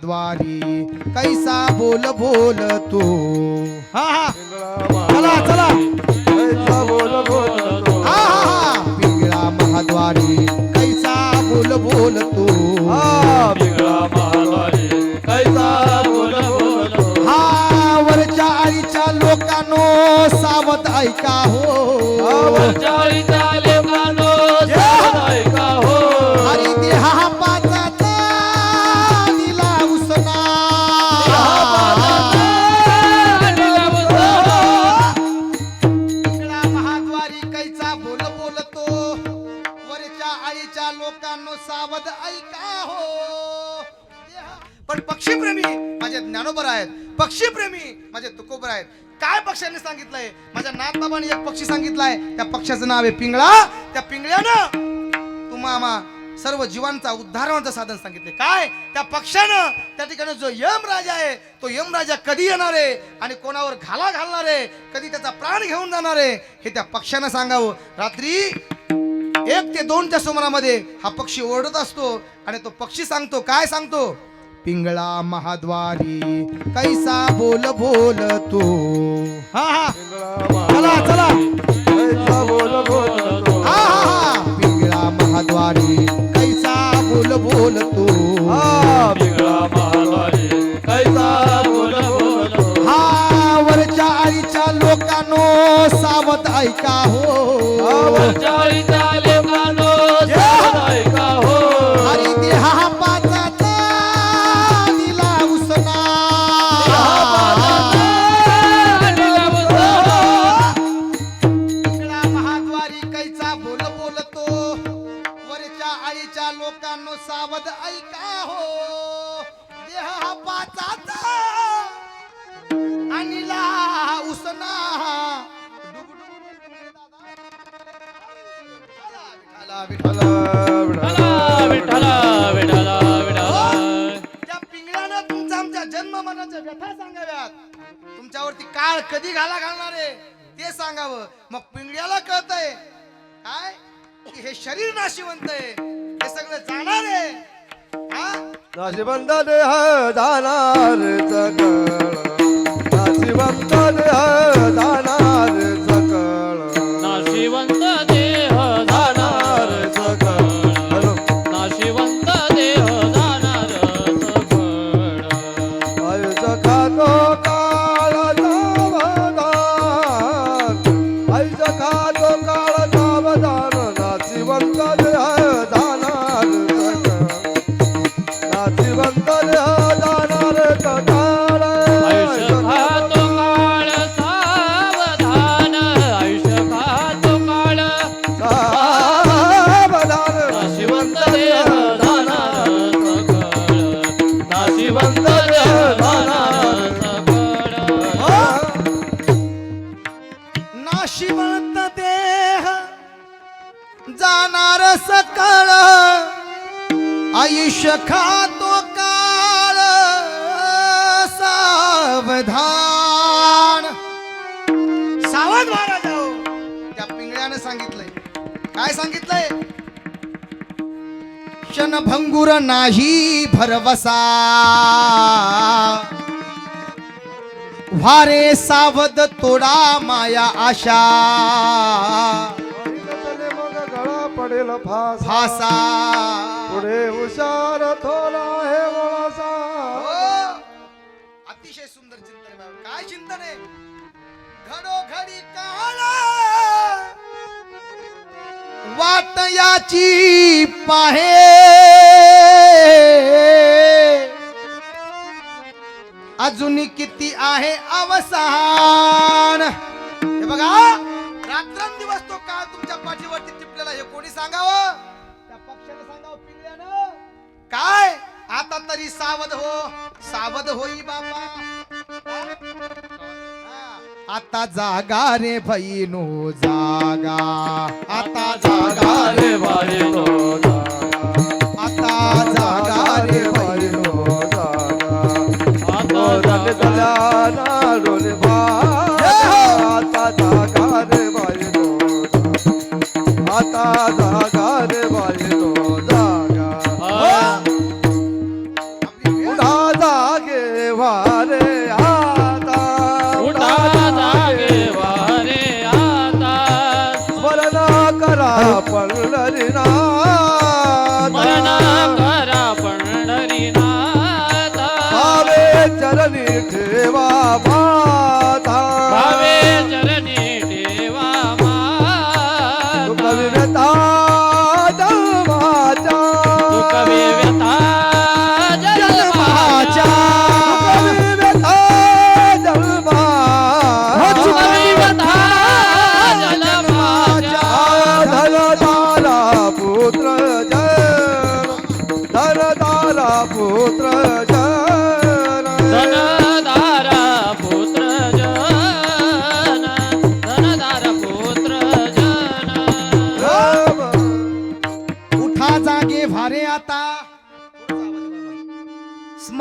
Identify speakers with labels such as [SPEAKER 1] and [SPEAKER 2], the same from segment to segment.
[SPEAKER 1] द्वारी कैसा बोल बोल तू? हा हा. चला चला. हा हा हा. पिंगळा महाद्वारी कैसा बोल बोल तू? हा वरच्या आईच्या लोकांनो सावध ऐका हो. हरी लोकांनो सावध ऐका हो. पण पक्षीप्रेमी माझे ज्ञानोबर आहेत. पक्षीप्रेमी माझे तुकोबर आहेत. काय पक्ष्यांनी सांगितलंय? माझ्या नाथबाबाने एक पक्षी सांगितलाय. त्या पक्षाचं नाव आहे पिंगळा. त्या पिंगळ्यानं तुम्हा सर्व जीवांचा उद्धारणाचं साधन सांगितले काय? त्या पक्षानं त्या ठिकाणी जो यम राजा आहे तो यम राजा कधी येणार आहे आणि कोणावर घाला घालणार आहे? कधी त्याचा प्राण घेऊन जाणार आहे? हे त्या पक्षानं सांगावं. रात्री एक ते दोनच्या सुमारामध्ये हा पक्षी ओरडत असतो आणि तो पक्षी सांगतो काय सांगतो? पिंगळा महाद्वारी कैसा बोल बोल तू? हा हा. चला चला. हा हा हा. पिंगळा महाद्वारी कैसा बोल बोल तू? हा. वरच्या आईच्या लोकांनो सावध ऐका हो. उसना त्या पिंगळ्यानं तुमचा आमच्या जन्म मनाच्या व्यथा सांगाव्यात. तुमच्यावरती काळ कधी घाला घालणार आहे ते सांगावं. मग पिंगळ्याला कळतंय. काय? की हे शरीर नाशिवंत आहे. हे सगळं जाणार आहे.
[SPEAKER 2] नाशिवंत देह जाणार नाशिवंत देह आयुष्य खातो काळ सावधान.
[SPEAKER 1] सावध महाराज त्या पिंगळ्यानं सांगितलंय. काय सांगितलंय? क्षणभंगुर नाही भरवसा. वारे सावध तोडा माया आशा.
[SPEAKER 2] पडेल फास
[SPEAKER 1] भासा।
[SPEAKER 2] पुढे हुशार थोरा हे वळसा।
[SPEAKER 1] हो. अतिशय सुंदर चिंतन बाबा. काय चिंतन आहे? घडोघडी काळ वाट याची पाहे। अजून किती आहे अवसान? हे बघा। तो काळ तुमच्या पाठीवरती टिपलेला हे कोणी सांगावं? त्या पक्षाने सांगावं पिंगळ्यानं. काय? आता तरी सावध हो. सावध होई बाबा. हा. आता जागा रे भैनो जागा. आता जागा रे
[SPEAKER 2] रे बाईनो
[SPEAKER 1] आता जागा रे भैनो
[SPEAKER 3] आता
[SPEAKER 2] आता डोले पंढरीनाथ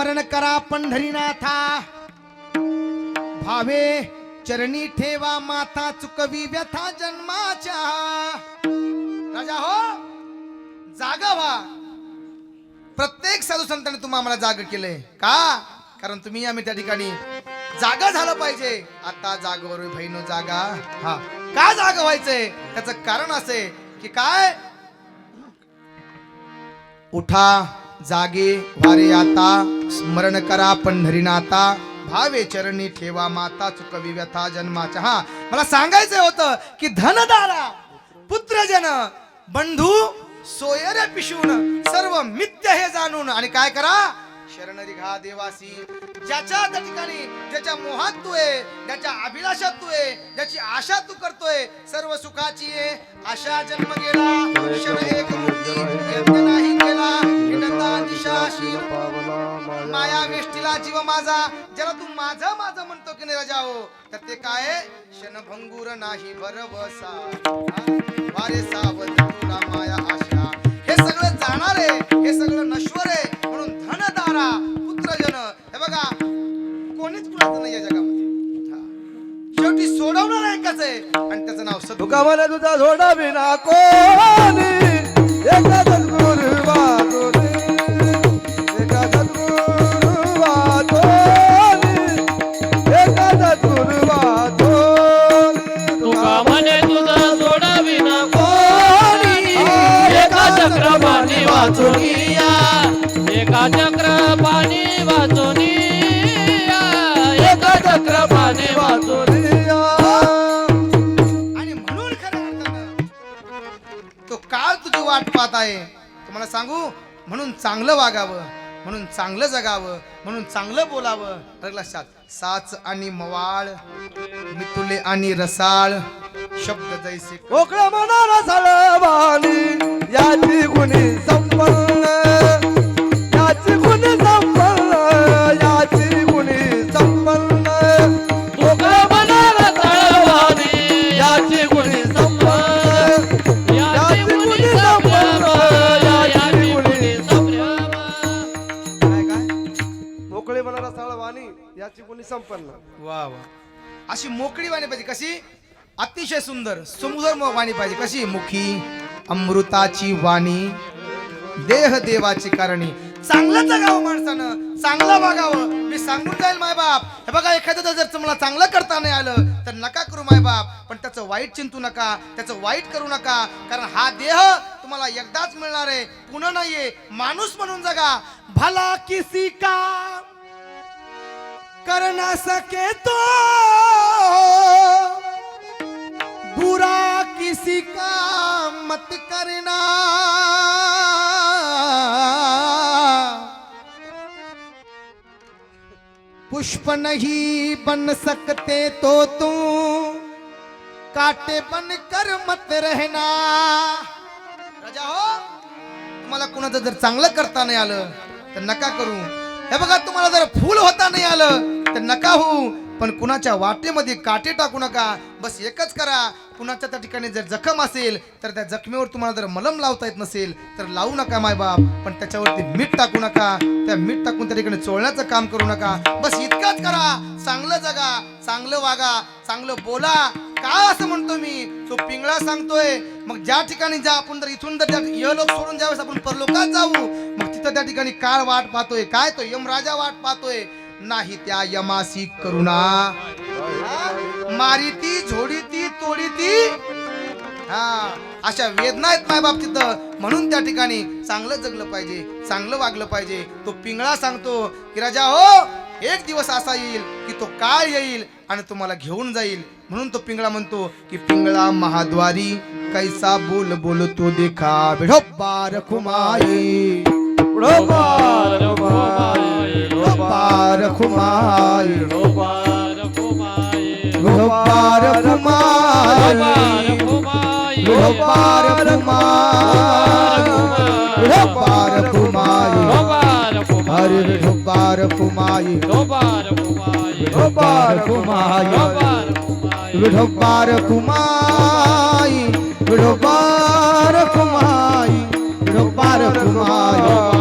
[SPEAKER 1] स्मरण करा पंढरीनाथा. भावे चरणी ठेवा माता चुकवी व्यथा जन्माच्या. राजा हो जागा व्हा. प्रत्येक साधू संतांनी तुम्ही आम्हाला जाग केलंय. का? कारण तुम्ही आम्ही त्या ठिकाणी जागा झालं पाहिजे. आता जागवर बहिणो जागा. हा. का जागा व्हायचंय? त्याचं कारण असे की काय? उठा. जागे वारे आता स्मरण करा पंढरीनाथा भावे चरणी ठेवा माता चुकवी व्यथा जन्माच्या. हा मला सांगायचं होतं की धनदारा पुत्रजन बंधू सोयरे पिशून सर्व मिथ्य हे जाणून. आणि काय करा? शरणरी घा देवासी. ज्याच्या त्या ठिकाणी ज्याच्या मोहात तू आहे ज्याच्या अभिलाषात तू आहे ज्याची आशा तू करतोय सर्व सुखाची आहे आशा जन्म गेला क्षण एक वेष्टीला जीव माझा. ज्याला तू माझं माझं म्हणतो की नाही राजा हो तर ते काय क्षणभंगूर नाही बरबसा वारे सावध तुला माया आशा. हे सगळं जाणार आहे हे सगळं नश्वर आहे म्हणून धनदारा पुत्रजन. हे बघा कोणीच कुणाचं नाही या जगामध्ये. शेवटी सोडवणार एकच आहे. आणि त्याचं नाव
[SPEAKER 2] सदुका मला तुझा सोडा विना कोणी.
[SPEAKER 1] काळ वाट पाहत आहे. तुम्हाला सांगू? म्हणून चांगलं वागावं म्हणून चांगलं जगावं म्हणून चांगलं बोलावं. तर लक्षात साच आणि मवाळ मितुले आणि रसाळ शब्द जैसे
[SPEAKER 2] मोकळ्या मनाला सळवाणी याची गुणी संपन्न.
[SPEAKER 1] अशी मोकळी वाणी पाहिजे. कशी? अतिशय सुंदर सुंदर वाणी पाहिजे. कशी? मुखी अमृताची वाणी देह देवाची कारणी. चांगलं जगावं माणसानं चांगलं बघावं. मी सांगून जाईल मायबाप हे बघा एखाद्याचं जर तुम्हाला चांगलं करता नाही आलं तर नका करू मायबाप पण त्याचं वाईट चिंतू नका त्याचं वाईट करू नका. कारण हा देह तुम्हाला एकदाच मिळणार आहे. पुन्हा नाहीये माणूस म्हणून जगा. भला किसी का करना सके तो? बुरा किसी का मत करना। पुष्प नहीं बन सकते तो तू काटे बन कर मत रहना। राजा हो तुम्हाला कुणाचं जर चांगलं करता नाही आलं तर नका करू. हे बघा तुम्हाला जर फूल होता नाही आलं तर नका होऊ. पण कुणाच्या वाटेमध्ये काटे टाकू नका. बस एकच करा. कुणाच्या त्या ठिकाणी जर जखम असेल तर त्या जखमेवर तुम्हाला जर मलम लावता येत नसेल तर लावू नका मायबाप पण त्याच्यावरती मीठ टाकू नका. त्या मीठ टाकून त्या ठिकाणी चोळण्याचं काम करू नका. बस इतकंच करा. चांगलं जगा. चांगलं वागा. चांगलं बोला. का असं म्हणतो मी? तो पिंगळा सांगतोय. मग ज्या ठिकाणी जा आपण जर इथून जर त्या- लोक सोडून ज्यावेळेस आपण परलोकात जाऊ मग तिथं त्या ठिकाणी काळ वाट पाहतोय. काय तो यमराजा वाट पाहतोय. नाही त्या यमासी करुणा. मारिती झोडीती तोडीती हा अशा वेदना आहेत माय बाप तिथं. म्हणून त्या ठिकाणी चांगलं जगलं पाहिजे चांगलं वागलं पाहिजे. तो पिंगळा सांगतो की राजा हो एक दिवस असा येईल की तो काळ येईल आणि तुम्हाला घेऊन जाईल. म्हणून तो पिंगळा म्हणतो की पिंगळा महाद्वारी कैसा बोल बोलतो देखा. भिडो बार कुमाई
[SPEAKER 3] बार कुमार।
[SPEAKER 1] बार कुमार।
[SPEAKER 3] बार कुमार।
[SPEAKER 1] बार कुमाई
[SPEAKER 3] बार कुमाई,
[SPEAKER 1] बार कुमाई बार कुमाई
[SPEAKER 3] बार कुमाई,
[SPEAKER 1] हरे बार कुमाई
[SPEAKER 3] बार